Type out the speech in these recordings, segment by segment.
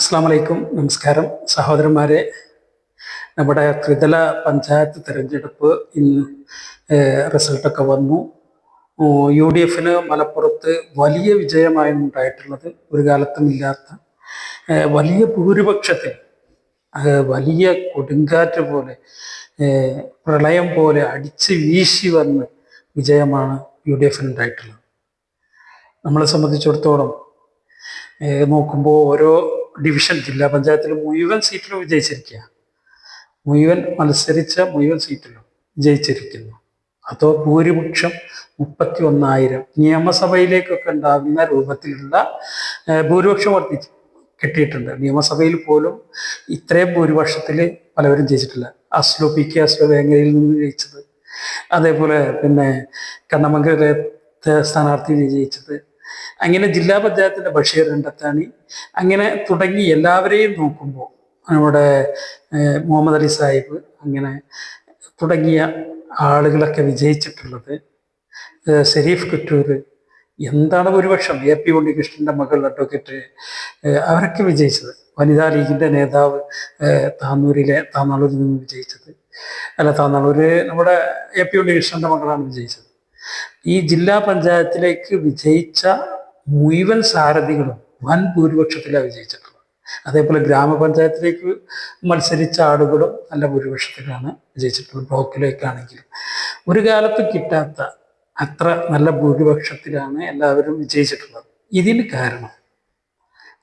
അസ്സാം വലൈക്കും നമസ്കാരം. സഹോദരന്മാരെ നമ്മുടെ ത്രിതല പഞ്ചായത്ത് തിരഞ്ഞെടുപ്പ് ഇന്ന് റിസൾട്ടൊക്കെ വന്നു. യു ഡി എഫിന് മലപ്പുറത്ത് വലിയ വിജയമായിരുന്നു ഉണ്ടായിട്ടുള്ളത്. ഒരു കാലത്തും ഇല്ലാത്ത വലിയ ഭൂരിപക്ഷത്തിൽ വലിയ കൊടുങ്കാറ്റ് പോലെ പ്രളയം പോലെ അടിച്ച് വീശി വന്ന് വിജയമാണ് യു ഡി എഫിന് ഉണ്ടായിട്ടുള്ളത്. നമ്മളെ സംബന്ധിച്ചിടത്തോളം നോക്കുമ്പോൾ ഓരോ ഡിവിഷൻ ജില്ലാ പഞ്ചായത്തിൽ മുഴുവൻ സീറ്റിലും വിജയിച്ചിരിക്കുക മുഴുവൻ മത്സരിച്ച മുഴുവൻ സീറ്റിലും വിജയിച്ചിരിക്കുന്നു. അതോ ഭൂരിപക്ഷം മുപ്പത്തി ഒന്നായിരം നിയമസഭയിലേക്കൊക്കെ ഉണ്ടാകുന്ന രൂപത്തിലുള്ള ഭൂരിപക്ഷം വർദ്ധിച്ച് കിട്ടിയിട്ടുണ്ട്. നിയമസഭയിൽ പോലും ഇത്രയും ഭൂരിപക്ഷത്തിൽ പലവരും ജയിച്ചിട്ടില്ല. അസ്ലു പി കെ അസ്ലു വേങ്ങരയിൽ നിന്ന് ജയിച്ചത്. അതേപോലെ പിന്നെ കണ്ണമംഗലത്തെ സ്ഥാനാർത്ഥി വിജയിച്ചത് അങ്ങനെ ജില്ലാ പഞ്ചായത്തിന്റെ ബഷീർ രണ്ടത്താണി. അങ്ങനെ തുടങ്ങി എല്ലാവരെയും നോക്കുമ്പോൾ നമ്മുടെ മുഹമ്മദ് അലി സാഹിബ് അങ്ങനെ തുടങ്ങിയ ആളുകളൊക്കെ വിജയിച്ചിട്ടുള്ളത് ഷെരീഫ് കുറ്റൂർ എന്താണ് ഭൂരിപക്ഷം? എ പി ഉണ്ണികൃഷ്ണന്റെ മകൾ അഡ്വക്കേറ്റ് അവരൊക്കെ വിജയിച്ചത്. വനിതാ ലീഗിന്റെ നേതാവ് താന്നൂരിലെ താന്നാളൂരിൽ നിന്ന് വിജയിച്ചത്. അല്ല താന്നാളൂര് നമ്മുടെ എ പി ഉണ്ണികൃഷ്ണന്റെ മകളാണ് വിജയിച്ചത്. ഈ ജില്ലാ പഞ്ചായത്തിലേക്ക് വിജയിച്ച മുഴുവൻ സാരഥികളും വൻ ഭൂരിപക്ഷത്തിലാണ് വിജയിച്ചിട്ടുള്ളത്. അതേപോലെ ഗ്രാമപഞ്ചായത്തിലേക്ക് മത്സരിച്ച ആളുകളും നല്ല ഭൂരിപക്ഷത്തിലാണ് വിജയിച്ചിട്ടുള്ളത്. ബ്ലോക്കിലേക്കാണെങ്കിലും. ഒരു കാലത്ത് കിട്ടാത്ത അത്ര നല്ല ഭൂരിപക്ഷത്തിലാണ് എല്ലാവരും വിജയിച്ചിട്ടുള്ളത്. ഇതിന് കാരണം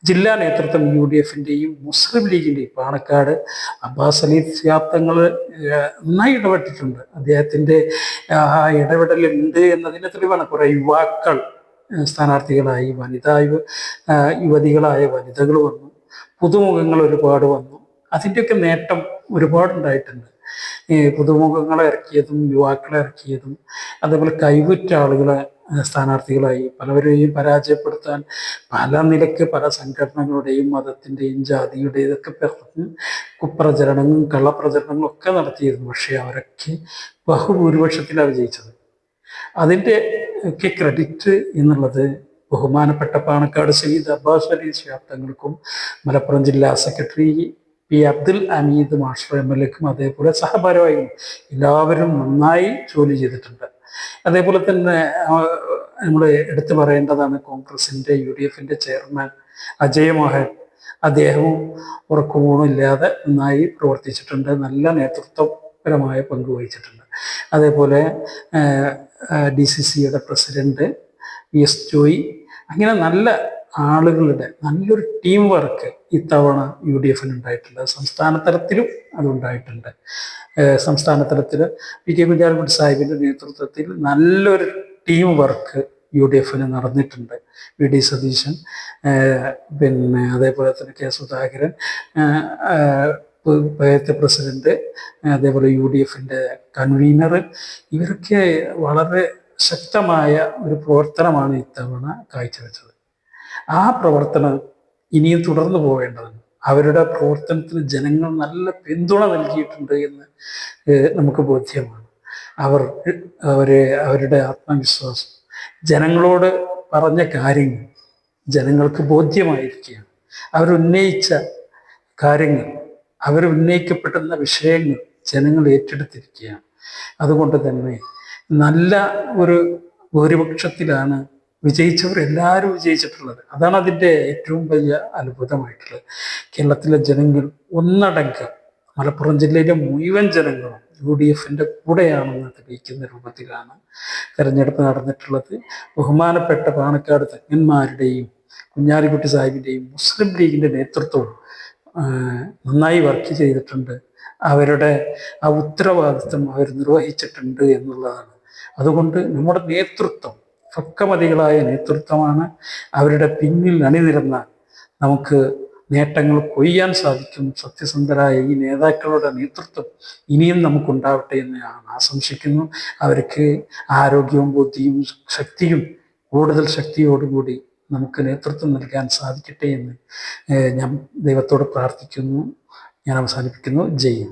ജില്ലാ നേതൃത്വം യു ഡി എഫിന്റെയും മുസ്ലിം ലീഗിന്റെയും പാണക്കാട് അബ്ബാസ് അലി സിയാത്തങ്ങൾ നന്നായി ഇടപെട്ടിട്ടുണ്ട്. അദ്ദേഹത്തിന്റെ ഇടപെടലുണ്ട് എന്നതിന്റെ തെളിവാണ്. കുറേ യുവാക്കൾ സ്ഥാനാർത്ഥികളായി വനിതാ യുവ യുവതികളായ വനിതകൾ വന്നു. പുതുമുഖങ്ങൾ ഒരുപാട് വന്നു. അതിന്റെയൊക്കെ നേട്ടം ഒരുപാടുണ്ടായിട്ടുണ്ട്. പുതുമുഖങ്ങളെ ഇറക്കിയതും യുവാക്കളെ ഇറക്കിയതും അതേപോലെ കൈവുറ്റ ആളുകളെ സ്ഥാനാർത്ഥികളായി പലവരെയും പരാജയപ്പെടുത്താൻ പല നിലയ്ക്ക് പല സംഘടനകളുടെയും മതത്തിന്റെയും ജാതിയുടെയും ഇതൊക്കെ പറഞ്ഞ് കുപ്രചരണങ്ങളും കള്ളപ്രചരണങ്ങളും ഒക്കെ നടത്തിയിരുന്നു. പക്ഷേ അവരൊക്കെ ബഹുഭൂരിപക്ഷത്തിലാണ് വിജയിച്ചത് അതിന്റെ ഒക്കെ ക്രെഡിറ്റ് എന്നുള്ളത് ബഹുമാനപ്പെട്ട പാണക്കാട് സയ്യിദ് അബ്ബാസ് അലി ശാബ്ദങ്ങൾക്കും മലപ്പുറം ജില്ലാ secretary P Abdul Hameed master M L എക്കും അതേപോലെ സഹഭാരവാഹികളും എല്ലാവരും നന്നായി ജോലി ചെയ്തിട്ടുണ്ട്. അതേപോലെ തന്നെ നമ്മൾ എടുത്തു പറയേണ്ടതാണ് കോൺഗ്രസിന്റെ യു ഡി എഫിന്റെ ചെയർമാൻ അജയ് മോഹൻ. അദ്ദേഹവും ഉറക്കമൂണില്ലാതെ നന്നായി പ്രവർത്തിച്ചിട്ടുണ്ട്. നല്ല നേതൃത്വപരമായ പങ്ക് വഹിച്ചിട്ടുണ്ട്. അതേപോലെ ഡി സി സിയുടെ പ്രസിഡന്റ് എസ് ജോയി. അങ്ങനെ നല്ല ആളുകളുടെ നല്ലൊരു ടീം വർക്ക് ഇത്തവണ യു ഡി എഫിന് ഉണ്ടായിട്ടുണ്ട് സംസ്ഥാന തലത്തിലും അതുണ്ടായിട്ടുണ്ട് സംസ്ഥാന തലത്തിൽ പി കെ കുഞ്ഞാലിക്കുട്ടി സാഹിബിന്റെ നേതൃത്വത്തിൽ നല്ലൊരു ടീം വർക്ക് യു ഡി എഫിന് നടന്നിട്ടുണ്ട്. വി ഡി സതീശൻ പിന്നെ അതേപോലെ തന്നെ കെ സുധാകരൻ ഏഹ് ഏഹ് പ- പഞ്ചായത്ത് പ്രസിഡന്റ് അതേപോലെ യു ഡി എഫിന്റെ കൺവീനർ ഇവരൊക്കെ വളരെ ശക്തമായ ഒരു പ്രവർത്തനമാണ് ഇത്തവണ കാഴ്ചവെച്ചത്. ആ പ്രവർത്തനം ഇനിയും തുടർന്നു പോവേണ്ടതാണ് അവരുടെ പ്രവർത്തനത്തിന് ജനങ്ങൾ നല്ല പിന്തുണ നൽകിയിട്ടുണ്ട് എന്ന് നമുക്ക് ബോധ്യമാണ്. അവർ അവരെ അവരുടെ ആത്മവിശ്വാസം ജനങ്ങളോട് പറഞ്ഞ കാര്യങ്ങൾ ജനങ്ങൾക്ക് ബോധ്യമായിരിക്കുകയാണ്. അവരുന്നയിച്ച കാര്യങ്ങൾ അവരുന്നയിക്കപ്പെടുന്ന വിഷയങ്ങൾ ജനങ്ങൾ ഏറ്റെടുത്തിരിക്കുകയാണ്. അതുകൊണ്ട് തന്നെ നല്ല ഒരു ഭൂരിപക്ഷത്തിലാണ് വിജയിച്ചവർ എല്ലാവരും വിജയിച്ചിട്ടുള്ളത്. അതാണ് അതിന്റെ ഏറ്റവും വലിയ അത്ഭുതമായിട്ടുള്ളത്. കേരളത്തിലെ ജനങ്ങൾ ഒന്നടങ്കം മലപ്പുറം ജില്ലയിലെ മുഴുവൻ ജനങ്ങളും യു ഡി എഫിന്റെ കൂടെയാണെന്ന് തെളിയിക്കുന്ന രൂപത്തിലാണ് തെരഞ്ഞെടുപ്പ് നടന്നിട്ടുള്ളത്. ബഹുമാനപ്പെട്ട പാണക്കാട് തങ്ങന്മാരുടെയും കുഞ്ഞാലിക്കുട്ടി സാഹിബിന്റെയും മുസ്ലിം ലീഗിന്റെ നേതൃത്വവും നന്നായി വർക്ക് ചെയ്തിട്ടുണ്ട്. അവരുടെ ആ ഉത്തരവാദിത്വം അവർ നിർവഹിച്ചിട്ടുണ്ട് എന്നുള്ളതാണ്. അതുകൊണ്ട് നമ്മുടെ നേതൃത്വം പക്വമതികളായ നേതൃത്വമാണ് അവരുടെ പിന്നിൽ അണിനിരന്ന നമുക്ക് നേട്ടങ്ങൾ കൊയ്യാൻ സാധിക്കും. സത്യസന്ധരായ ഈ നേതാക്കളുടെ നേതൃത്വം ഇനിയും നമുക്കുണ്ടാവട്ടെ എന്ന് ഞാൻ ആശംസിക്കുന്നു. അവർക്ക് ആരോഗ്യവും ബുദ്ധിയും ശക്തിയും കൂടുതൽ ശക്തിയോടുകൂടി നമുക്ക് നേതൃത്വം നൽകാൻ സാധിക്കട്ടെ എന്ന് ഞാൻ ദൈവത്തോട് പ്രാർത്ഥിക്കുന്നു. ഞാൻ അവസാനിപ്പിക്കുന്നു. ജയ്